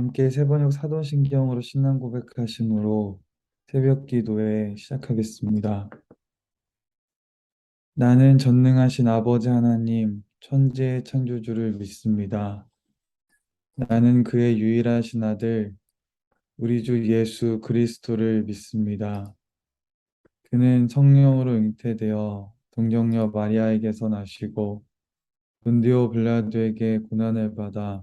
함께 세번역 사도신경으로 신앙 고백하심으로 새벽 기도회 시작하겠습니다. 나는 전능하신 아버지 하나님, 천지의 창조주를 믿습니다. 나는 그의 유일하신 아들, 우리 주 예수 그리스도를 믿습니다. 그는 성령으로 잉태되어 동정녀 마리아에게서 나시고 본디오 빌라도에게 고난을 받아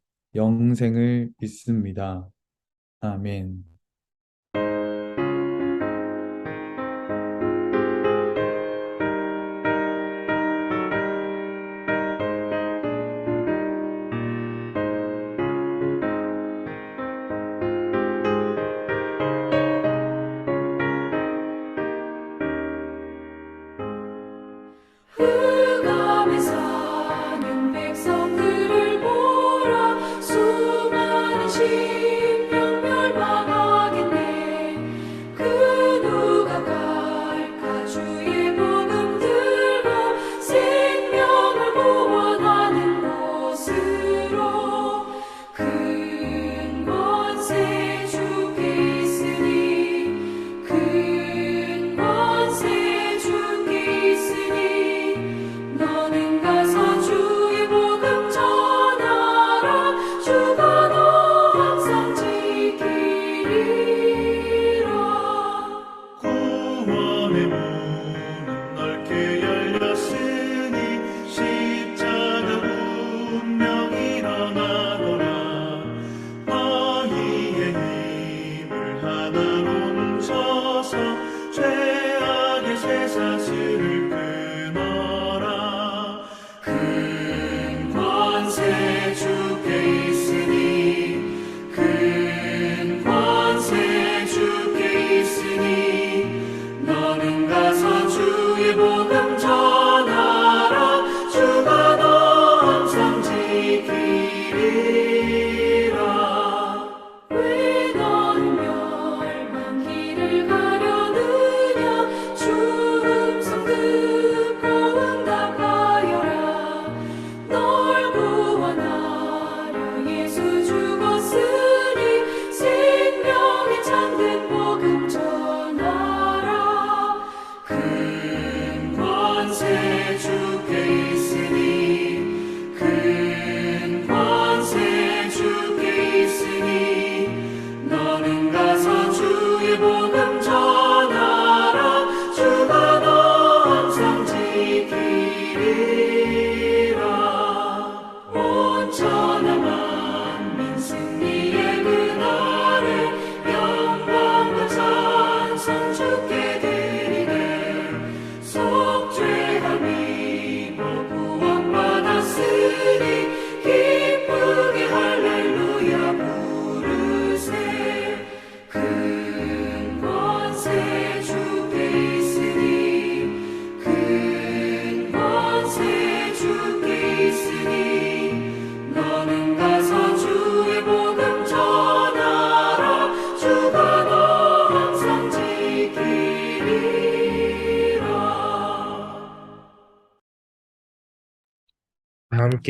영생을 믿습니다. 아멘.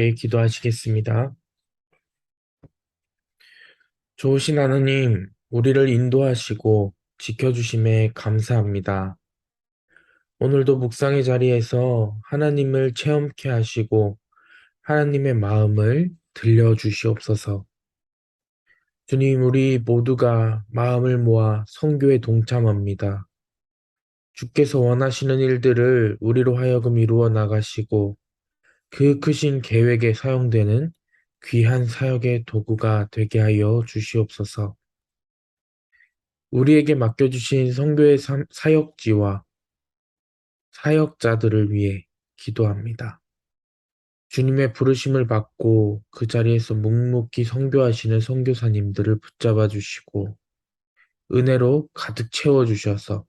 함께 기도하시겠습니다. 좋으신 하나님, 우리를 인도하시고 지켜주심에 감사합니다. 오늘도 묵상의 자리에서 하나님을 체험케 하시고 하나님의 마음을 들려주시옵소서. 주님, 우리 모두가 마음을 모아 성교에 동참합니다. 주께서 원하시는 일들을 우리로 하여금 이루어 나가시고 그 크신 계획에 사용되는 귀한 사역의 도구가 되게 하여 주시옵소서. 우리에게 맡겨주신 성교의 사- 사역지와 사역자들을 위해 기도합니다. 주님의 부르심을 받고 그 자리에서 묵묵히 선교하시는 선교사님들을 붙잡아 주시고 은혜로 가득 채워 주셔서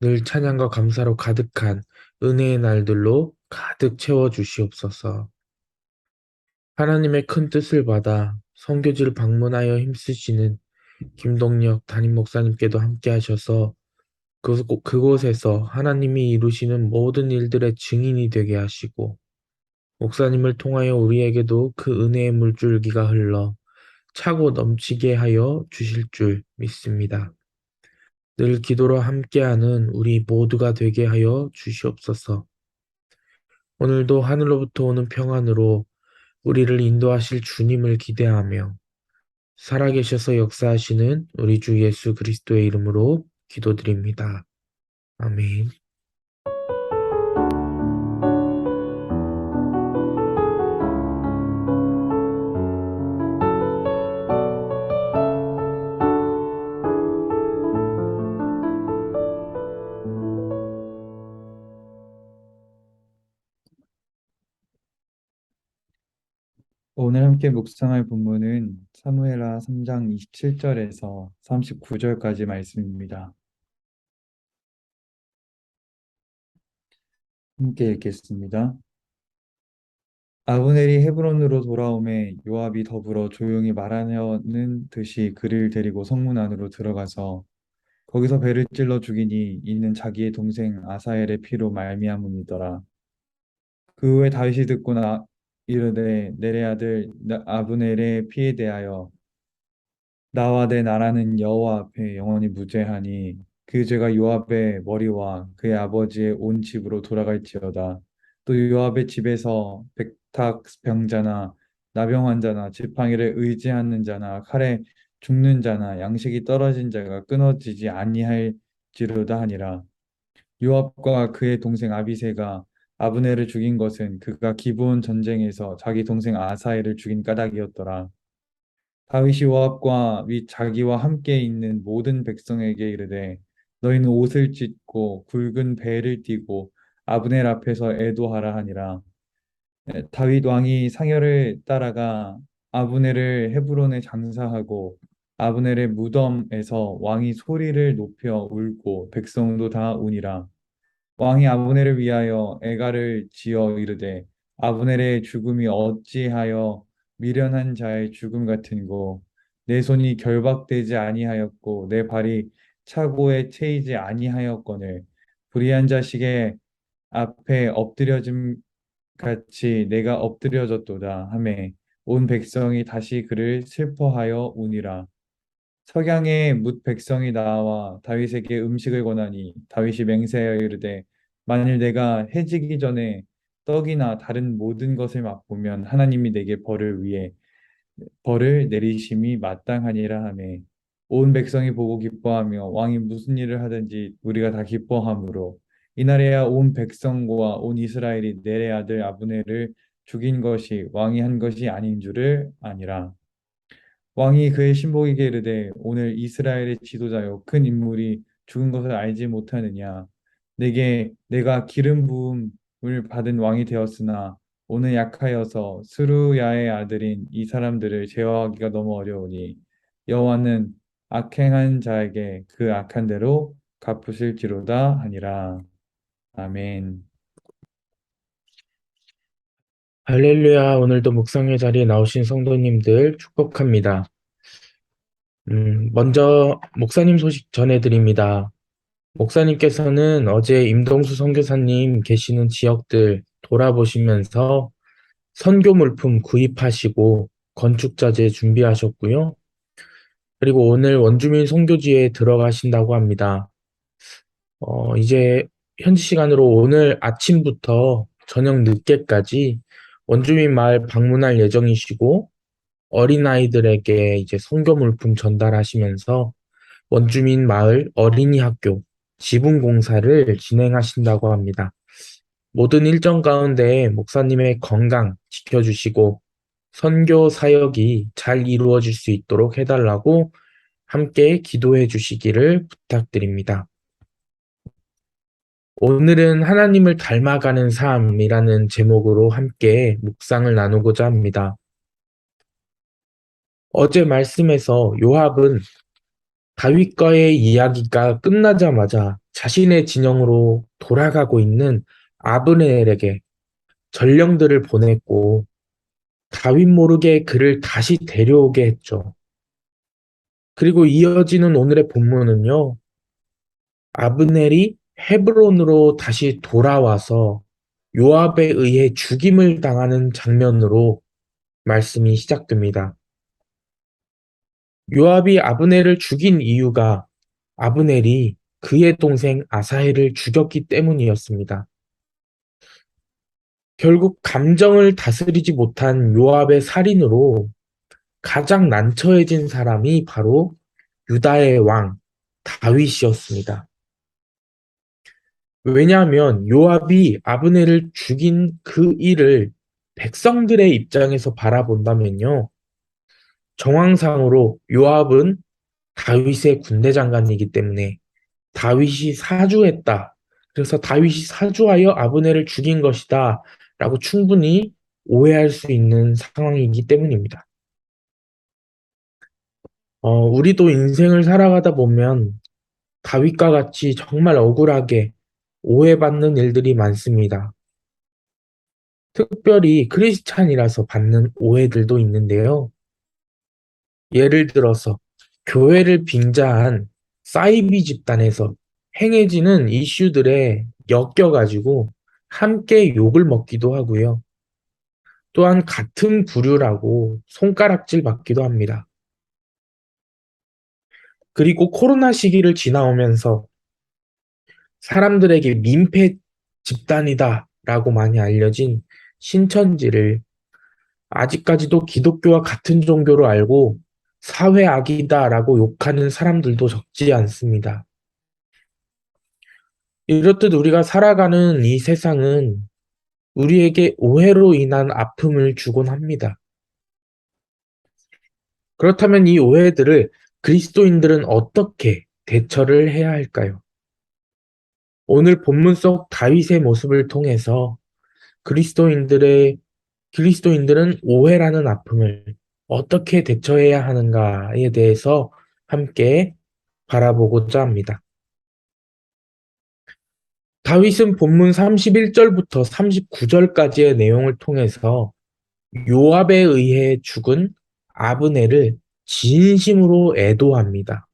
늘 찬양과 감사로 가득한 은혜의 날들로 가득 채워 주시옵소서. 하나님의 큰 뜻을 받아 선교지를 방문하여 힘쓰시는 김동력 담임 목사님께도 함께 하셔서 그, 그곳에서 하나님이 이루시는 모든 일들의 증인이 되게 하시고 목사님을 통하여 우리에게도 그 은혜의 물줄기가 흘러 차고 넘치게 하여 주실 줄 믿습니다. 늘 기도로 함께하는 우리 모두가 되게 하여 주시옵소서. 오늘도 하늘로부터 오는 평안으로 우리를 인도하실 주님을 기대하며 살아계셔서 역사하시는 우리 주 예수 그리스도의 이름으로 기도드립니다. 아멘. 오늘 함께 묵상할 본문은 사무엘하 3장 27절에서 39절까지 말씀입니다. 함께 읽겠습니다. 아브넬이 헤브론으로 돌아오매 요압이 더불어 조용히 말하려는 듯이 그를 데리고 성문 안으로 들어가서 거기서 배를 찔러 죽이니 이는 자기의 동생 아사엘의 피로 말미암음이더라. 그 후에 다윗이 듣고 나 이르되 내레 아들 나- 아브넬의 피에 대하여 나와 내 나라는 여호와 앞에 영원히 무죄하니 그 죄가 요압의 머리와 그의 아버지의 온 집으로 돌아갈지어다. 또 요압의 집에서 백탁 병자나 나병 환자나 지팡이를 의지하는 자나 칼에 죽는 자나 양식이 떨어진 자가 끊어지지 아니할지로다 하니라. 요압과 그의 동생 아비새가 아브넬을 죽인 것은 그가 기브온 전쟁에서 자기 동생 아사엘을 죽인 까닭이었더라. 다윗이 요압과 및 자기와 함께 있는 모든 백성에게 이르되 너희는 옷을 찢고 굵은 배를 띠고 아브넬 앞에서 애도하라 하니라. 에, 다윗 왕이 상여를 따라가 아브넬을 헤브론에 장사하고 아브넬의 무덤에서 왕이 소리를 높여 울고 백성도 다 우니라. 왕이 아브넬을 위하여 애가를 지어 이르되 아브넬의 죽음이 어찌하여 미련한 자의 죽음 같은고? 내 손이 결박되지 아니하였고 내 발이 차고에 채이지 아니하였거늘. 불의한 자식의 앞에 엎드려짐 같이 내가 엎드려졌도다. 하매 온 백성이 다시 그를 슬퍼하여 우니라. 석양에 뭇 백성이 나와 다윗에게 음식을 권하니 다윗이 맹세하여 이르되 만일 내가 해지기 전에 떡이나 다른 모든 것을 맛보면 하나님이 내게 벌을 위해 벌을 내리심이 마땅하니라 하매. 온 백성이 보고 기뻐하며 왕이 무슨 일을 하든지 우리가 다 기뻐하므로. 이날에야 온 백성과 온 이스라엘이 내레 아들 아브넬을 죽인 것이 왕이 한 것이 아닌 줄을 아니라. 왕이 그의 신복에게 이르되 오늘 이스라엘의 지도자요 큰 인물이 죽은 것을 알지 못하느냐 내게 내가 기름 부음을 받은 왕이 되었으나 오늘 약하여서 스루야의 아들인 이 사람들을 제어하기가 너무 어려우니 여호와는 악행한 자에게 그 악한 대로 갚으실지로다 하니라 아멘 할렐루야, 오늘도 묵상의 자리에 나오신 성도님들 축복합니다. 음, 먼저 목사님 소식 전해드립니다. 목사님께서는 어제 임동수 선교사님 계시는 지역들 돌아보시면서 선교 물품 구입하시고 건축자재 준비하셨고요. 그리고 오늘 원주민 선교지에 들어가신다고 합니다. 어, 이제 현지 시간으로 오늘 아침부터 저녁 늦게까지 원주민 마을 방문할 예정이시고 어린아이들에게 이제 선교 물품 전달하시면서 원주민 마을 어린이 학교 지붕 공사를 진행하신다고 합니다. 모든 일정 가운데 목사님의 건강 지켜주시고 선교 사역이 잘 이루어질 수 있도록 해달라고 함께 기도해 주시기를 부탁드립니다. 오늘은 하나님을 닮아가는 삶이라는 제목으로 함께 묵상을 나누고자 합니다. 어제 말씀에서 요압은 다윗과의 이야기가 끝나자마자 자신의 진영으로 돌아가고 있는 아브넬에게 전령들을 보냈고 다윗 모르게 그를 다시 데려오게 했죠. 그리고 이어지는 오늘의 본문은요. 아브넬이 헤브론으로 다시 돌아와서 요압에 의해 죽임을 당하는 장면으로 말씀이 시작됩니다. 요압이 아브넬을 죽인 이유가 아브넬이 그의 동생 아사헬을 죽였기 때문이었습니다. 결국 감정을 다스리지 못한 요압의 살인으로 가장 난처해진 사람이 바로 유다의 왕 다윗이었습니다. 왜냐하면 요압이 아브넬을 죽인 그 일을 백성들의 입장에서 바라본다면요. 정황상으로 요압은 다윗의 군대 장관이기 때문에 다윗이 사주했다. 그래서 다윗이 사주하여 아브넬을 죽인 것이다. 라고 충분히 오해할 수 있는 상황이기 때문입니다. 어, 우리도 인생을 살아가다 보면 다윗과 같이 정말 억울하게 오해받는 일들이 많습니다. 특별히 크리스찬이라서 받는 오해들도 있는데요. 예를 들어서 교회를 빙자한 사이비 집단에서 행해지는 이슈들에 엮여가지고 함께 욕을 먹기도 하고요. 또한 같은 부류라고 손가락질 받기도 합니다. 그리고 코로나 시기를 지나오면서 사람들에게 민폐 집단이다 라고 많이 알려진 신천지를 아직까지도 기독교와 같은 종교로 알고 사회악이다 라고 욕하는 사람들도 적지 않습니다. 이렇듯 우리가 살아가는 이 세상은 우리에게 오해로 인한 아픔을 주곤 합니다. 그렇다면 이 오해들을 그리스도인들은 어떻게 대처를 해야 할까요? 오늘 본문 속 다윗의 모습을 통해서 그리스도인들의 그리스도인들은 오해라는 아픔을 어떻게 대처해야 하는가에 대해서 함께 바라보고자 합니다. 다윗은 본문 31절부터 39절까지의 내용을 통해서 요압에 의해 죽은 아브넬을 진심으로 애도합니다.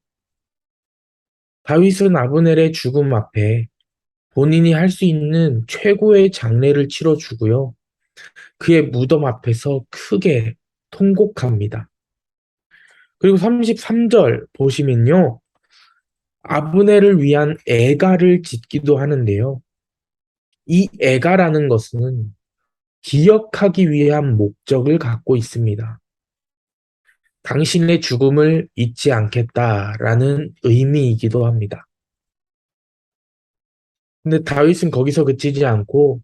다윗은 아브넬의 죽음 앞에 본인이 할 수 있는 최고의 장례를 치러주고요. 그의 무덤 앞에서 크게 통곡합니다. 그리고 33절 보시면요. 아브넬을 위한 애가를 짓기도 하는데요. 이 애가라는 것은 기억하기 위한 목적을 갖고 있습니다. 당신의 죽음을 잊지 않겠다라는 의미이기도 합니다. 근데 다윗은 거기서 그치지 않고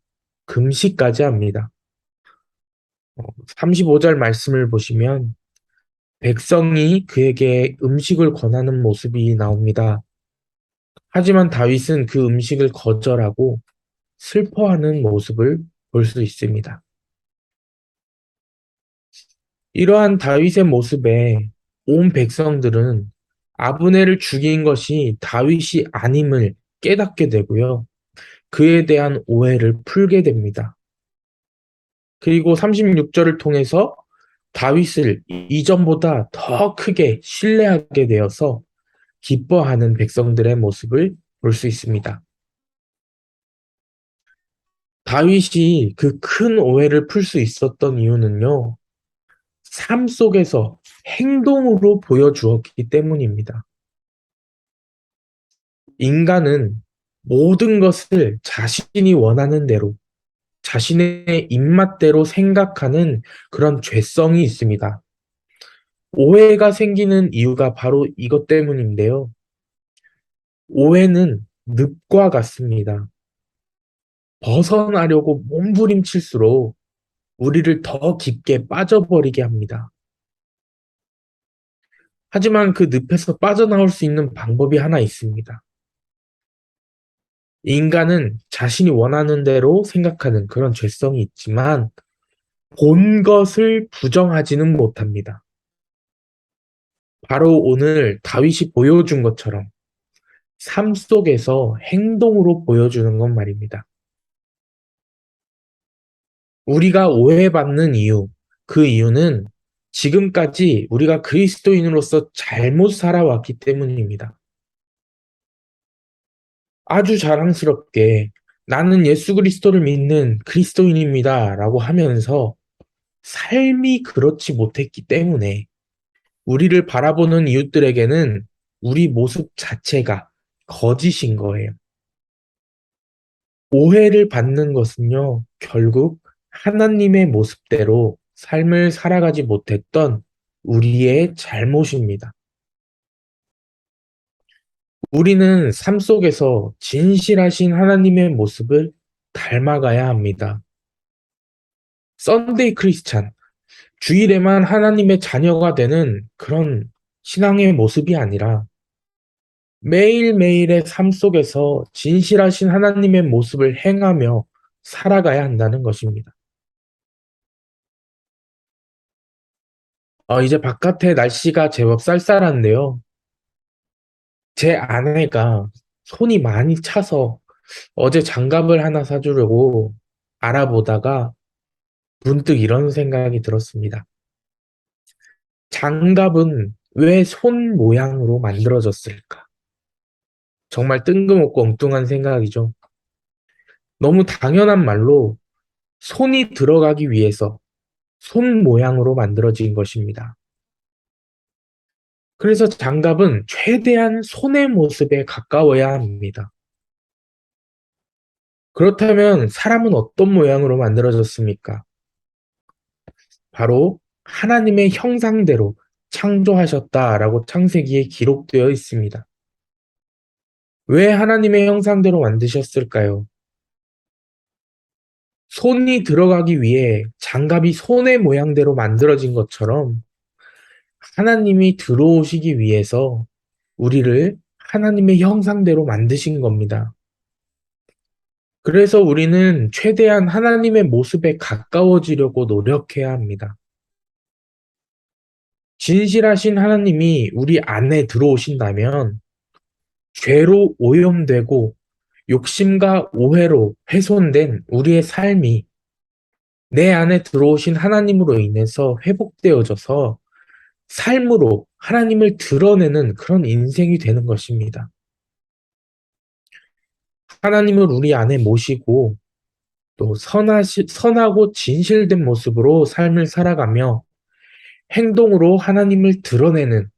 금식까지 합니다. 35절 말씀을 보시면 백성이 그에게 음식을 권하는 모습이 나옵니다. 하지만 다윗은 그 음식을 거절하고 슬퍼하는 모습을 볼 수 있습니다. 이러한 다윗의 모습에 온 백성들은 아브넬을 죽인 것이 다윗이 아님을 깨닫게 되고요. 그에 대한 오해를 풀게 됩니다. 그리고 36절을 통해서 다윗을 이전보다 더 크게 신뢰하게 되어서 기뻐하는 백성들의 모습을 볼 수 있습니다. 다윗이 그 큰 오해를 풀 수 있었던 이유는요, 삶 속에서 행동으로 보여주었기 때문입니다. 인간은 모든 것을 자신이 원하는 대로, 자신의 입맛대로 생각하는 그런 죄성이 있습니다. 오해가 생기는 이유가 바로 이것 때문인데요. 오해는 늪과 같습니다. 벗어나려고 몸부림칠수록 우리를 더 깊게 빠져버리게 합니다. 하지만 그 늪에서 빠져나올 수 있는 방법이 하나 있습니다. 인간은 자신이 원하는 대로 생각하는 그런 죄성이 있지만 본 것을 부정하지는 못합니다. 바로 오늘 다윗이 보여준 것처럼 삶 속에서 행동으로 보여주는 것 말입니다. 우리가 오해받는 이유, 그 이유는 지금까지 우리가 그리스도인으로서 잘못 살아왔기 때문입니다. 아주 자랑스럽게 나는 예수 그리스도를 믿는 그리스도인입니다. 라고 하면서 삶이 그렇지 못했기 때문에 우리를 바라보는 이웃들에게는 우리 모습 자체가 거짓인 거예요. 오해를 받는 것은요, 결국 하나님의 모습대로 삶을 살아가지 못했던 우리의 잘못입니다. 우리는 삶 속에서 진실하신 하나님의 모습을 닮아가야 합니다. 썬데이 크리스찬, 주일에만 하나님의 자녀가 되는 그런 신앙의 모습이 아니라 매일매일의 삶 속에서 진실하신 하나님의 모습을 행하며 살아가야 한다는 것입니다. 어, 이제 바깥에 날씨가 제법 쌀쌀한데요. 제 아내가 손이 많이 차서 어제 장갑을 하나 사주려고 알아보다가 문득 이런 생각이 들었습니다. 장갑은 왜 손 모양으로 만들어졌을까? 정말 뜬금없고 엉뚱한 생각이죠. 너무 당연한 말로 손이 들어가기 위해서 손 모양으로 만들어진 것입니다. 그래서 장갑은 최대한 손의 모습에 가까워야 합니다. 그렇다면 사람은 어떤 모양으로 만들어졌습니까? 바로 하나님의 형상대로 창조하셨다라고 창세기에 기록되어 있습니다. 왜 하나님의 형상대로 만드셨을까요? 손이 들어가기 위해 장갑이 손의 모양대로 만들어진 것처럼 하나님이 들어오시기 위해서 우리를 하나님의 형상대로 만드신 겁니다. 그래서 우리는 최대한 하나님의 모습에 가까워지려고 노력해야 합니다. 진실하신 하나님이 우리 안에 들어오신다면 죄로 오염되고 욕심과 오해로 훼손된 우리의 삶이 내 안에 들어오신 하나님으로 인해서 회복되어져서 삶으로 하나님을 드러내는 그런 인생이 되는 것입니다. 하나님을 우리 안에 모시고 또 선하시, 선하고 진실된 모습으로 삶을 살아가며 행동으로 하나님을 드러내는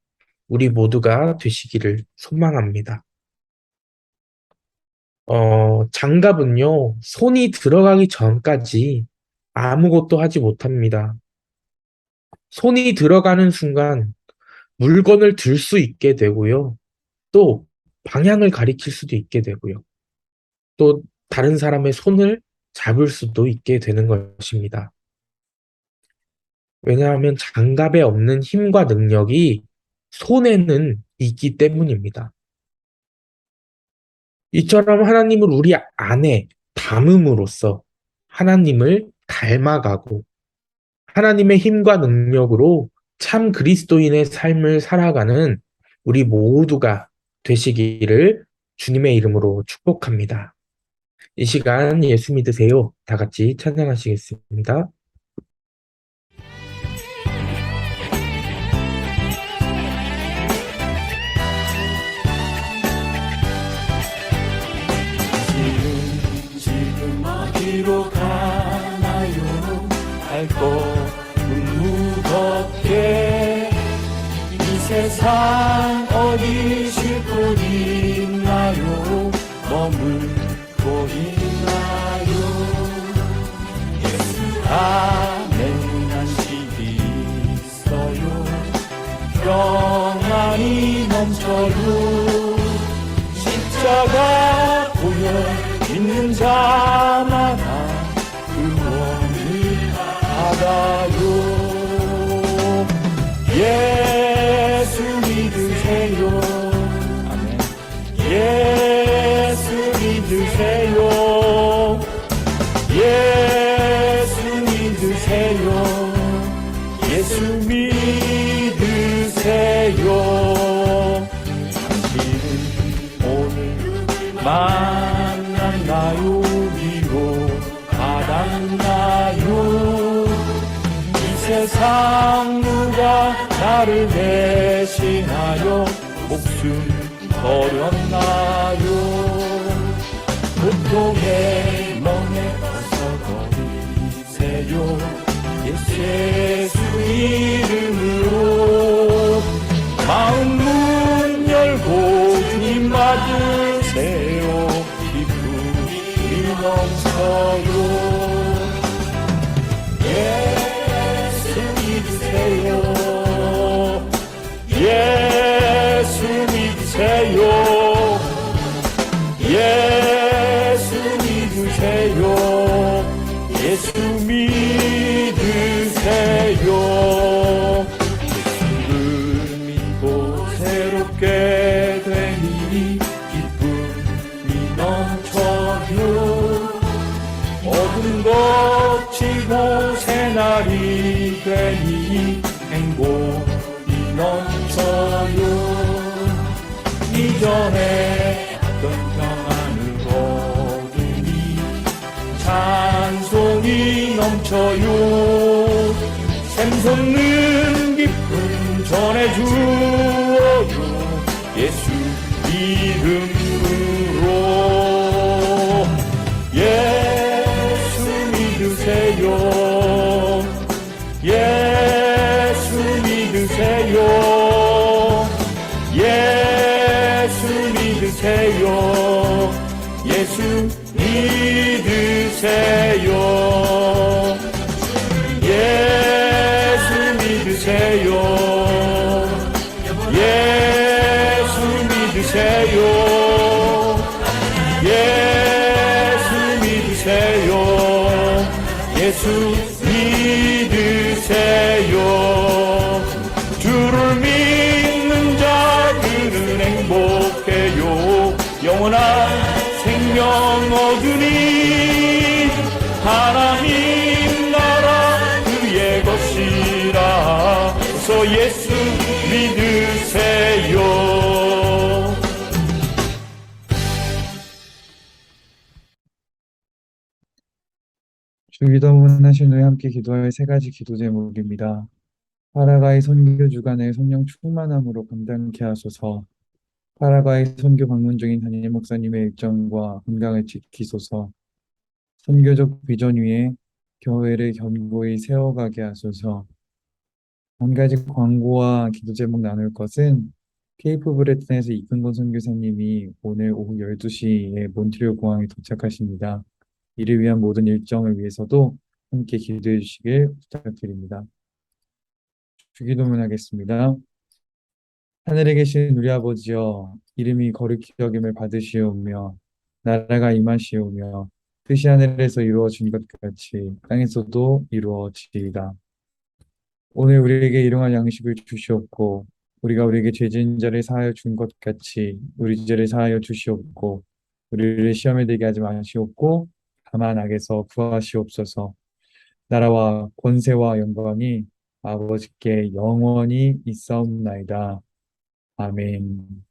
우리 모두가 되시기를 소망합니다. 어, 장갑은요, 손이 들어가기 전까지 아무것도 하지 못합니다. 손이 들어가는 순간 물건을 들 수 있게 되고요. 또 방향을 가리킬 수도 있게 되고요. 또 다른 사람의 손을 잡을 수도 있게 되는 것입니다. 왜냐하면 장갑에 없는 힘과 능력이 손에는 있기 때문입니다. 이처럼 하나님을 우리 안에 담음으로써 하나님을 닮아가고 하나님의 힘과 능력으로 참 그리스도인의 삶을 살아가는 우리 모두가 되시기를 주님의 이름으로 축복합니다. 이 시간 예수 믿으세요. 다 같이 찬양하시겠습니다. 세상 어디 쉴곳 있나요? 머물고 있나요? 예수 안에 안식이 있어요. 평안이 넘쳐요. 십자가 보여 있는 자마다 구원을 받아요. 예수 믿으세요. 아멘. 예수 믿으세요. 예수 믿으세요. 예수 믿으세요. 당신은 오늘 만난 나요 위로 받았나요? 이 세상 누가 나를 대신하여 목숨 버렸나요? 고통의 멍에 벗어버리세요. 예수 이 이전에 어떤 평안을 얻으니 찬송이 넘쳐요 믿으세요. 예수 믿으세요. 예수 믿으세요 기도문 하신 후에 함께 기도할 세 가지 기도 제목입니다. 파라과이 선교 주간의 성령 충만함으로 감당케 하소서. 파라과이 선교 방문 중인 담임 목사님의 일정과 건강을 지키소서. 선교적 비전 위에 교회를 견고히 세워가게 하소서. 한 가지 광고와 기도 제목 나눌 것은 케이프 브레튼에서 이근건 선교사님이 오늘 오후 12시에 몬트리올 공항에 도착하십니다. 이를 위한 모든 일정을 위해서도 함께 기도해 주시길 부탁드립니다. 주기도문 하겠습니다. 하늘에 계신 우리 아버지여, 이름이 거룩히 여김을 받으시오며, 나라가 임하시오며, 뜻이 하늘에서 이루어진 것 같이 땅에서도 이루어지이다. 오늘 우리에게 일용할 양식을 주시옵고, 우리가 우리에게 죄진 자를 사하여 준 것 같이 우리 죄를 사하여 주시옵고, 우리를 시험에 들게 하지 마시옵고, 다만 악에서 구하시옵소서. 나라와 권세와 영광이 아버지께 영원히 있사옵나이다. 아멘.